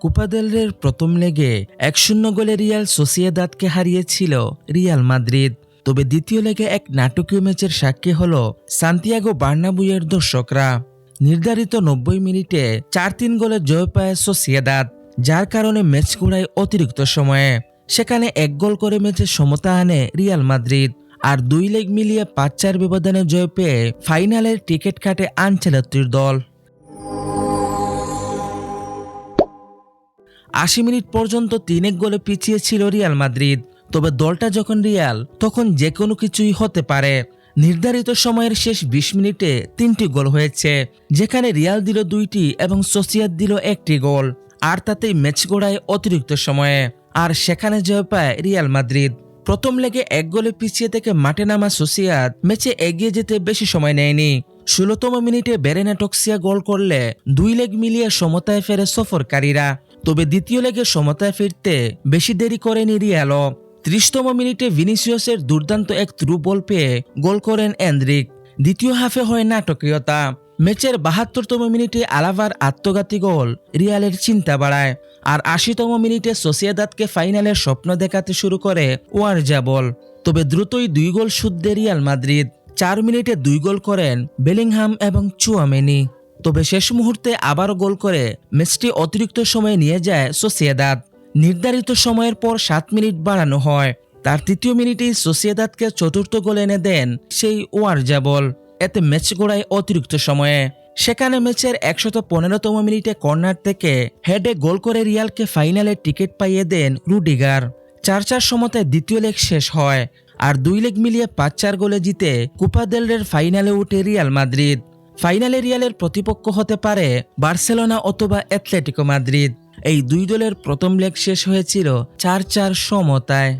কুপাদেলের প্রথম লেগে এক শূন্য গোলে রিয়াল সোসিয়েদাদকে হারিয়েছিল রিয়াল মাদ্রিদ। তবে দ্বিতীয় লেগে এক নাটকীয় ম্যাচের সাক্ষী হল সান্তিয়াগো বার্নাবুয়ের দর্শকরা। নির্ধারিত নব্বই মিনিটে চার তিন গোলে জয় পায় সোসিয়েদাদ, যার কারণে ম্যাচ ঘোড়ায় অতিরিক্ত সময়ে। সেখানে এক গোল করে ম্যাচে সমতা আনে রিয়াল মাদ্রিদ, আর দুই লেগ মিলিয়ে পাঁচ চার ব্যবধানে জয় পেয়ে ফাইনালের টিকিট কাটে আনচেলত্রির দল। আশি মিনিট পর্যন্ত তিন এক গোলে পিছিয়ে ছিল রিয়াল মাদ্রিদ। তবে দলটা যখন রিয়াল, তখন যে কোনো কিছুই হতে পারে। নির্ধারিত সময়ের শেষ বিশ মিনিটে তিনটি গোল হয়েছে, যেখানে রিয়াল দিল দুইটি এবং সোসিয়াদ দিল একটি গোল, আর তাতেই ম্যাচ গোড়ায় অতিরিক্ত সময়ে। আর সেখানে জয় পায় রিয়াল মাদ্রিদ। প্রথম লেগে এক গোলে পিছিয়ে থেকে মাঠে নামা সোসিয়াদ ম্যাচে এগিয়ে যেতে বেশি সময় নেয়নি। ষোলোতম মিনিটে বেরেনা টক্সিয়া গোল করলে দুই লেগ মিলিয়ে সমতায় ফেরে সফরকারীরা। তবে দ্বিতীয় লেগে সমতায় ফিরতে বেশি দেরি করেনি রিয়ালো ত্রিশতম মিনিটে ভিনিসিয়াসের দুর্দান্ত এক থ্রু বল পেয়ে গোল করেন এন্দ্রিক দ্বিতীয় হাফে হয় নাটকীয়তা। ম্যাচের বাহাত্তরতম মিনিটে আলাভার আত্মঘাতী গোল রিয়ালের চিন্তা বাড়ায়, আর আশিতম মিনিটে সোসিয়াদাতকে ফাইনালের স্বপ্ন দেখাতে শুরু করে ওয়ারজাবল তবে দ্রুতই দুই গোল শুদ্ধে রিয়াল মাদ্রিদ। চার মিনিটে দুই গোল করেন বেলিংহাম এবং চুয়ামেনি। তবে শেষ মুহূর্তে আবারও গোল করে ম্যাচটি অতিরিক্ত সময়ে নিয়ে যায় সোসিয়েদাদ। নির্ধারিত সময়ের পর সাত মিনিট বাড়ানো হয়। তার তৃতীয় মিনিটেই সোসিয়েদাদকে চতুর্থ গোল এনে দেন সেই ওয়ারজাবল। এতে ম্যাচ গোড়ায় অতিরিক্ত সময়ে। সেখানে ম্যাচের একশত পনেরোতম মিনিটে কর্নার থেকে হেডে গোল করে রিয়ালকে ফাইনালে টিকিট পাইয়ে দেন রুডিগার। চার চার সমতায় দ্বিতীয় লেগ শেষ হয়। আর দুই লেগ মিলিয়ে পাঁচ চার গোলে জিতে কুপা দেলের ফাইনালে উঠে রিয়াল মাদ্রিদ। ফাইনালে রিয়ালের প্রতিপক্ষ হতে পারে বার্সেলোনা অথবা অ্যাথলেটিকো মাদ্রিদ। এই দুই দলের প্রথম লেগ শেষ হয়েছিল চার চার সমতায়।